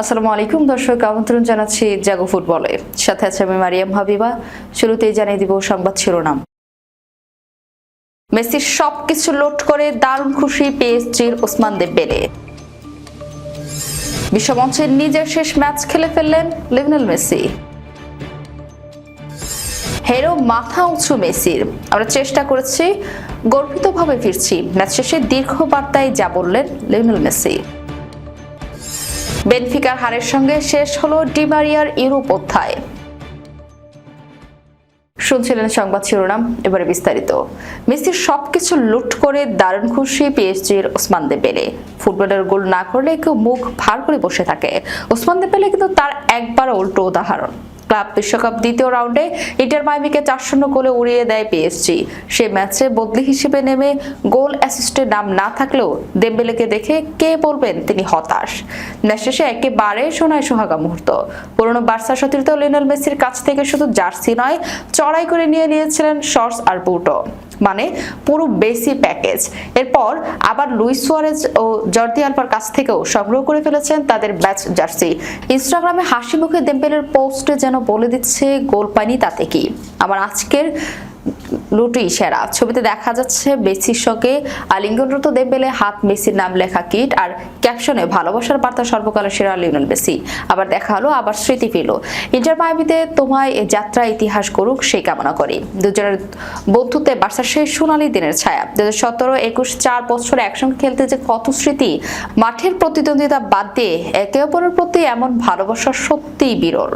আসসালামু আলাইকুম, দর্শক, আমন্ত্রণ জানাচ্ছি জাগো ফুটবলে। সাথে আছে আমি মারিয়াম হাবিবা। শুরুতেই জানিয়ে দিব সংবাদ শিরোনাম। মেসির সবকিছু লোড করে দারুণ খুশি পিএসজির ওসমান দেববেলে। বিশ্বমঞ্চের নিজের শেষ ম্যাচ খেলে ফেললেন লিওনেল মেসি। হেরো মাথা উঁচু মেসির। আমরা চেষ্টা করেছি গর্বিতভাবে ফিরছি। ম্যাচ শেষে দীর্ঘ বার্তায় যা বললেন লিওনেল মেসি। বেনফিকার হারের সঙ্গে শেষ হলো ডিমারিয়ার ইউরোপ অধ্যায়। শুনছিলেন সংবাদ শিরোনাম, এবারে বিস্তারিত। মেসির সবকিছু লুট করে দারুণ খুশি পিএসজির ওসমান দেবেলে। ফুটবলের গোল না করলে কেউ মুখ ভার করে বসে থাকে। ওসমান দেবেলে কিন্তু তার একবার উল্টো উদাহরণ। ক্লাব বিশ্বকাপ দ্বিতীয় রাউন্ডে ইন্টার মাইমিকে চার শূন্য গোলে উড়িয়ে দেয় পিএসজি সে ম্যাচে বদলি হিসেবে নেমে গোল অ্যাসিস্টের নাম না থাকলেও দেমবেলেকে দেখে কে বলবেন তিনি হতাশ। ম্যাচ শেষে একেবারে সোনায় সোহাগা মুহূর্ত। পুরনো বার্সা সতীর্থ লিওনেল মেসির কাছ থেকে শুধু জার্সি নয়, চড়াই করে নিয়ে নিয়েছিলেন শর্টস আর বুটো। মানে পুরো বেসি প্যাকেজ এরপর আবার লুইস সুয়ারেজ ও জর্দি আলফার কাছ থেকেও সংগ্রহ করে ফেলেছেন তাদের ব্যাচ জার্সি ইনস্টাগ্রামে হাসি মুখে দেম্পেলের পোস্টে যেন বলে দিচ্ছে, গোল পাইনি তাতে কি? আমার আজকের লুটি সেরা। ছবিতে দেখা যাচ্ছে মেসির সঙ্গে আলিঙ্গনরত দেবেলে হাত মেসির নাম লেখা কিট আর ক্যাপশনে ভালোবাসার বার্তা সর্বকালের সেরা লিওনেল মেসি। আবার দেখা হলো, আবার স্মৃতি পেল ইন্টার মায়ামিতে তোমায় যাত্রা ইতিহাস করুক সেই কামনা করি। দুজনের বন্ধুত্বে বার্সার শেষ সোনালী দিনের ছায়া। দু হাজার সতেরো একুশ চার বছর একসঙ্গে খেলতে যে কত স্মৃতি, মাঠের প্রতিদ্বন্দ্বিতা বাদ দিয়ে একে অপরের প্রতি এমন ভালোবাসা সত্যিই বিরল।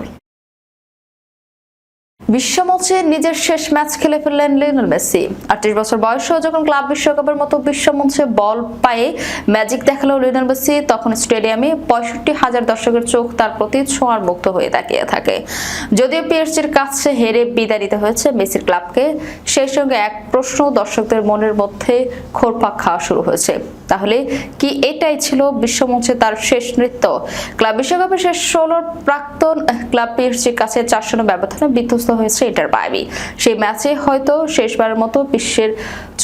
বিশ্বমঞ্চে নিজের শেষ ম্যাচ খেলে ফেললেন লিওনেল মেসি। আটত্রিশ বছর বয়সেও যখন ক্লাব বিশ্বকাপের মতো বিশ্বমঞ্চে বল পায়ে ম্যাজিক দেখাল লিওনেল মেসি, তখন স্টেডিয়ামে পঁয়ষট্টি হাজার দর্শকের চোখ তার প্রতি ছোঁয়ার মুক্ত হয়ে তাকিয়ে থাকে। যদিও পিএসজির কাছে হেরে বিদায় নিতে হয়েছে মেসির ক্লাবকে, সেই সঙ্গে এক প্রশ্ন দর্শকদের মনের মধ্যে খোরপাক খাওয়া শুরু হয়েছে। তাহলে কি এটাই ছিল বিশ্বমঞ্চে তার শেষ নৃত্য? ক্লাব বিশ্বকাপের শেষ ষোলোর প্রাক্তন ক্লাব পিএসজির কাছে চার ব্যবধানে বিধ্বস্ত হয়েছে ইন্টার মায়ামি সেই ম্যাচে হয়তো শেষবারের মতো বিশ্বের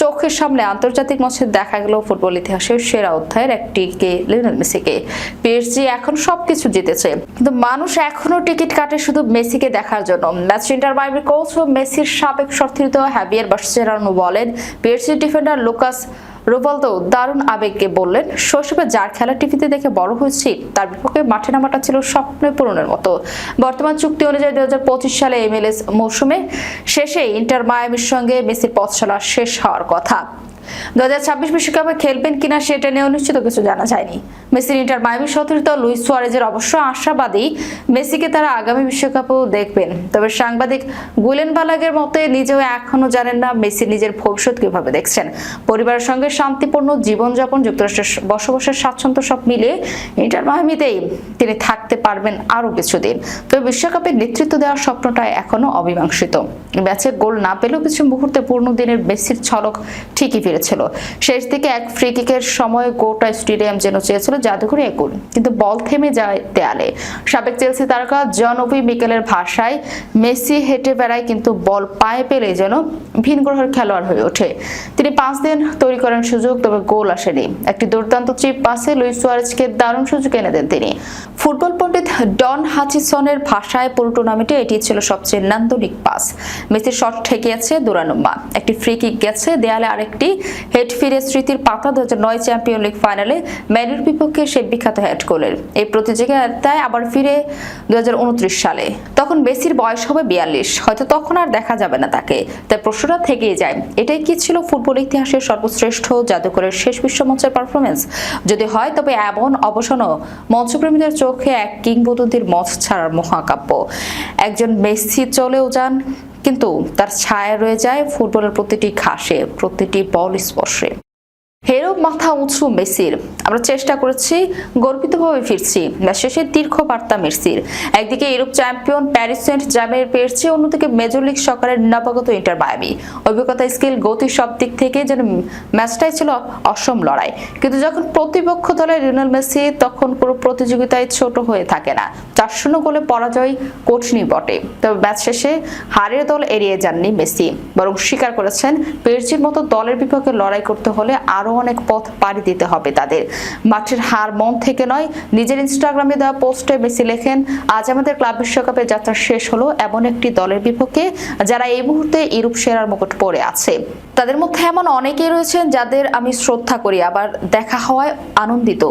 চোখের সামনে আন্তর্জাতিক মঞ্চে দেখা গেল ফুটবল ইতিহাসের সেরা অধ্যায়ের একটি কে, লিওনেল মেসিকে। পিএসজি এখন সবকিছু জিতেছে। কিন্তু মানুষ এখনও টিকিট কাটে শুধু মেসিকে দেখার জন্য। ম্যাচ ইন্টার মায়ামির কোচ ও মেসির সাবেক সতীর্থ হ্যাভিয়ার বার্সেরানো বলেন, পিএসজি ডিফেন্ডার লুকাস রোবালদো দারুণ আবেগকে বললেন, শৈশবে যার খেলা টিভিতে দেখে বড় হয়েছি, তার বিপক্ষে মাঠে নামাটা ছিল স্বপ্নে পূরণের মতো। বর্তমান চুক্তি অনুযায়ী দুই হাজার পঁচিশ সালে এমএলএস মৌসুমে শেষে ইন্টার মায়ামির সঙ্গে মেসির পথ শেষ হওয়ার কথা। দু হাজার ছাব্বিশ বিশ্বকাপে খেলবেন কিনা সেটা নিয়ে নিশ্চিত কিছু জানা যায়নি। মেসির ইন্টার মায়ামি সতীর্থ লুইস সুয়ারেজের অবশ্য আশাবাদী মেসিকে তারা আগামী বিশ্বকাপেও দেখবেন। তবে সাংবাদিক গুলেন বালাগের মতে নিজেও এখনও জানেন না মেসি নিজের ভবিষ্যৎ কীভাবে দেখছেন। পরিবারের সঙ্গে শান্তিপূর্ণ জীবনযাপন, যুক্তরাষ্ট্রের বসবাসের স্বাচ্ছন্দ্য সব মিলিয়ে ইন্টার মায়ামিতেই তিনি থাকতে পারবেন আরও কিছুদিন। তবে বিশ্বকাপে নেতৃত্ব দেওয়ার স্বপ্নটা এখনও অমীমাংসিত। ম্যাচে গোল না পেলেও কিছু মুহূর্তে পূর্ণ দিনের মেসির ছলক ঠিকই ফিরেছিল শেষ দিকে এক ফ্রি কিকের সময় গোটা স্টেডিয়াম যেন চেয়েছিল জাদুঘরে এক গোল কিন্তু বল থেমে যায় দেয়ালে। সাবেক চেলসি তারকা জন ওপি মিকেলের ভাষায়, মেসি হেঁটে বেড়ায়, কিন্তু বল পায়ে পেলে যেন ভিন গ্রহের খেলোয়াড় হয়ে ওঠে। তিনি পাঁচ দিন তৈরি করেন সুযোগ, তবে গোল আসেনি। একটি দুর্দান্ত চিপ পাসে লুইস সুয়ারেজকে দারুণ সুযোগ এনে দেন তিনি। ফুটবল পণ্ডিত ডন হাচিসনের ভাষায় পুরো টুর্নামেন্টে এটি ছিল সবচেয়ে নান্দনিক পাস। মেসির শট ঠেকিয়েছে দুরানুম্মা। একটি ফ্রি কিক গেছে, দেয়ালে আরেকটি হেড ফিরে স্মৃতির পাতা দু নয় চ্যাম্পিয়ন লিগ ফাইনালে ম্যানুর বিপক্ষে সে বিখ্যাত হেড গোলের। এই প্রতিযোগিতায় আবার ফিরে দুই হাজার উনত্রিশ সালে। তখন মেসির বয়স হবে বিয়াল্লিশ। হয়তো তখন আর দেখা যাবে না তাকে। তাই প্রশ্নটা থেকেই যায়, এটাই কি ছিল ফুটবল ইতিহাসের সর্বশ্রেষ্ঠ জাদুকরের শেষ বিশ্বমঞ্চের পারফরমেন্স যদি হয়, তবে এমন অবসানও মঞ্চপ্রেমীদের চোখে এক কিংবদন্তির মঞ্চ ছাড়ার মহাকাব্য। একজন মেসি চলেও যান, কিন্তু তার ছায়া রয়ে যায় ফুটবলের প্রতিটি ঘাসে, প্রতিটি বল স্পর্শে। হেরো মাথা উঁচু মেসির। আমরা চেষ্টা করেছি, গর্বিতভাবে ফিরছি। ম্যাচ শেষে দীর্ঘ বার্তা মেসির একদিকে ইউরোপ চ্যাম্পিয়ন প্যারিস সেন্ট জামের পেয়েছে, অন্যদিকে মেজর লিগ সকারের নবাগত ইন্টার মায়ামি। অভিজ্ঞতা, স্কিল, গতি সব দিক থেকে যেন ম্যাচটাই ছিল অসম লড়াই। কিন্তু যখন প্রতিপক্ষ দলের লিওনেল মেসি, তখন কোনো প্রতিযোগিতায় ছোট হয়ে থাকে না। চার শূন্য গোলে পরাজয় কঠিনই বটে। তবে ম্যাচ শেষে হারের দল এড়িয়ে যাননি মেসি। বরং স্বীকার করেছেন পেরজির মতো দলের বিপক্ষে লড়াই করতে হলে আরও অনেক পথ পাড়ি দিতে হবে তাদের। মাঠের হার মন থেকে নয়, নিজের ইনস্টাগ্রামে দেওয়া পোস্টে মেসি লেখেন, আজ আমাদের ক্লাব বিশ্বকাপের যাত্রা শেষ হলো এমন একটি দলের বিপক্ষে যারা এই মুহূর্তে ইউরোপ সেরার মুকুট পড়ে আছে। তাদের মধ্যে এমন অনেকেই রয়েছেন যাদের আমি শ্রদ্ধা করি, আবার দেখা হওয়ায় আনন্দিত।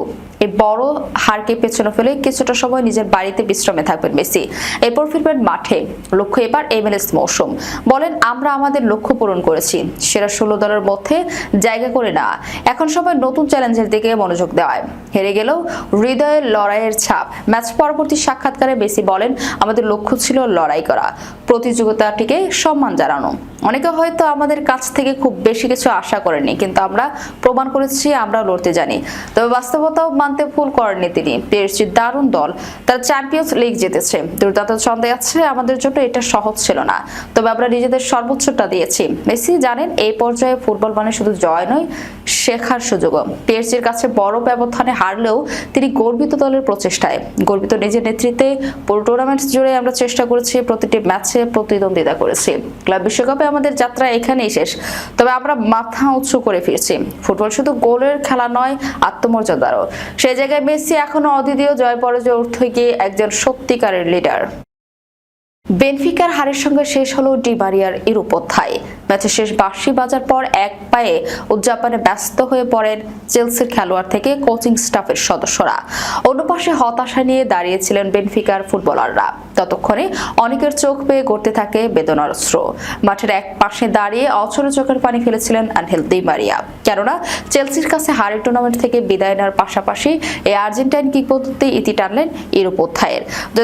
এই বড় হারকে পেছনে ফেলে কিছুটা সময় নিজের বাড়িতে বিশ্রামে থাকবেন মেসি। এরপর ফিরবেন মাঠে। লক্ষ্য এবার এমএলএস মৌসুম। বলেন, আমরা আমাদের লক্ষ্য পূরণ করেছি। সেরা ষোলো দলের মধ্যে জায়গা করে না এখন সময় নতুন চ্যালেঞ্জের দিকে মনোযোগ দেওয়ায়। হেরে গেলেও হৃদয়ের লড়াইয়ের ছাপ। ম্যাচ পরবর্তী সাক্ষাৎকারে মেসি বলেন, আমাদের লক্ষ্য ছিল লড়াই করা। প্রতিযোগিতাটিকে সম্মান জানানো। অনেকে হয়তো আমাদের কাছ থেকে খুব বেশি কিছু আশা করেনি কিন্তু আমরা প্রমাণ করেছি আমরা লড়তে জানি। তবে বাস্তবতাও মানতে ভুল করেননি তিনি। পিএসজি দারুণ দল, তার চ্যাম্পিয়ন্স লিগ জিতেছে। দুর্দান্ত ছন্দে আছে, আমাদের জন্য এটা সহজ ছিল না। তবে আমরা নিজেদের সর্বোচ্চটা দিয়েছি। মেসি জানেন, এই পর্যায়ে ফুটবল মানে শুধু জয় নয়, শেখার সুযোগও। পিএসজির কাছে বড় ব্যবধানে হারলেও তিনি গর্বিত দলের প্রচেষ্টায়। গর্বিত নিজের নেতৃত্বে পুরো টুর্নামেন্ট জুড়ে আমরা চেষ্টা করেছি, প্রতিটি ম্যাচে প্রতিদ্বন্দ্বিতা করেছি। ক্লাব বিশ্বকাপে আমাদের যাত্রা এখানেই শেষ। তবে আমরা মাথা উঁচু করে ফিরছি। ফুটবল শুধু গোলের খেলা নয়, আত্মমর্যাদারও। সেই জায়গায় মেসি এখনও অদ্বিতীয় জয় পরাজয় অর্থ গিয়ে একজন সত্যিকারের লিডার। বেনফিকার হারের সঙ্গে শেষ হলো ডিবারিয়ার ইউরোপ অধ্যায় ম্যাচের শেষ বাঁশি বাজার পর এক পায়ে উদযাপনে ব্যস্ত হয়ে পড়েন চেলসির খেলোয়াড় থেকে কোচিং স্টাফের সদস্যরা। অন্য পাশে হতাশা নিয়ে দাঁড়িয়েছিলেন বেনফিকার ফুটবলাররা। ততক্ষণে অনেকের চোখ পেয়ে গড়তে থাকে বেদনার অস্ত্র মাঠের এক পাশে দাঁড়িয়ে অচরে চোখের পানি ফেলেছিলেন আনহেল দিমারিয়া কেননা, চেলসির কাছে হারের টুর্নামেন্ট থেকে বিদায় নেওয়ার পাশাপাশি এই আর্জেন্টাইন কি কিংবদন্তি ইতি টানলেন ইউরোপ অধ্যায়ের দু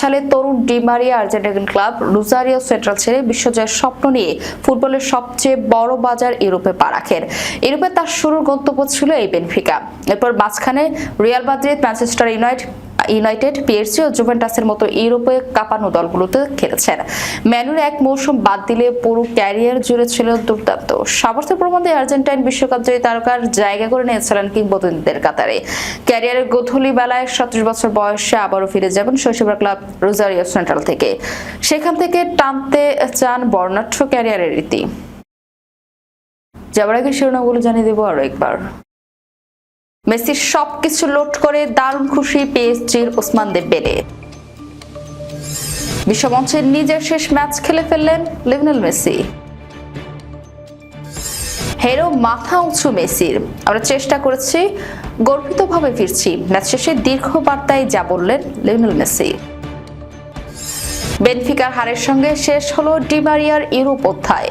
সালে তরুণ Di Maria Argentine club Rosario Central ছেড়ে বিশ্বজয়ের স্বপ্ন নিয়ে ফুটবলের সবচেয়ে বড় বাজার ইউরোপে পা রাখেন ইউরোপে তার শুরুর গন্তব্য ছিল এই বেনফিকা। এরপর মাঝখানে Real Madrid, Manchester United United, PSG ও জুভেন্টাসের মতো ইউরোপে কাঁপানো দলগুলোতে খেলেছেন। ম্যানুর এক মৌসুম বাদ দিলে পুরো ক্যারিয়ার জুড়ে ছিল দুর্দান্ত। সামর্থ্য প্রমাণে আর্জেন্টাইন বিশ্বকাপ জয়ী তারকার জায়গা করে নিয়েছিলেন কিংবদন্তিদের কাতারে। ক্যারিয়ারের গোধূলি বেলায় সতেরো বছর বয়সে আবারও ফিরে যাবেন শৈশবের ক্লাব রোজারিও সেন্ট্রাল থেকে। সেখান থেকে টানতে চান বর্ণাঢ্য ক্যারিয়ারের রীতি। যাবার আগে শিরোনামগুলো জানিয়ে দেবো আরও একবার। মেসির সবকিছু লোড করে দারুণ খুশি পিএসজির ওসমান দেববেলে। বিশ্বমঞ্চে নিজের শেষ ম্যাচ খেলে ফেললেন লিওনেল মেসি। হেরো মাথা উঁচু মেসির। আমরা চেষ্টা করেছি, গর্বিতভাবে ফিরছি। ম্যাচ শেষে দীর্ঘ বার্তায় যা বললেন লিওনেল মেসি। বেনফিকার হারের সঙ্গে শেষ হলো ডিমারিয়ার ইউরোপ অধ্যায়।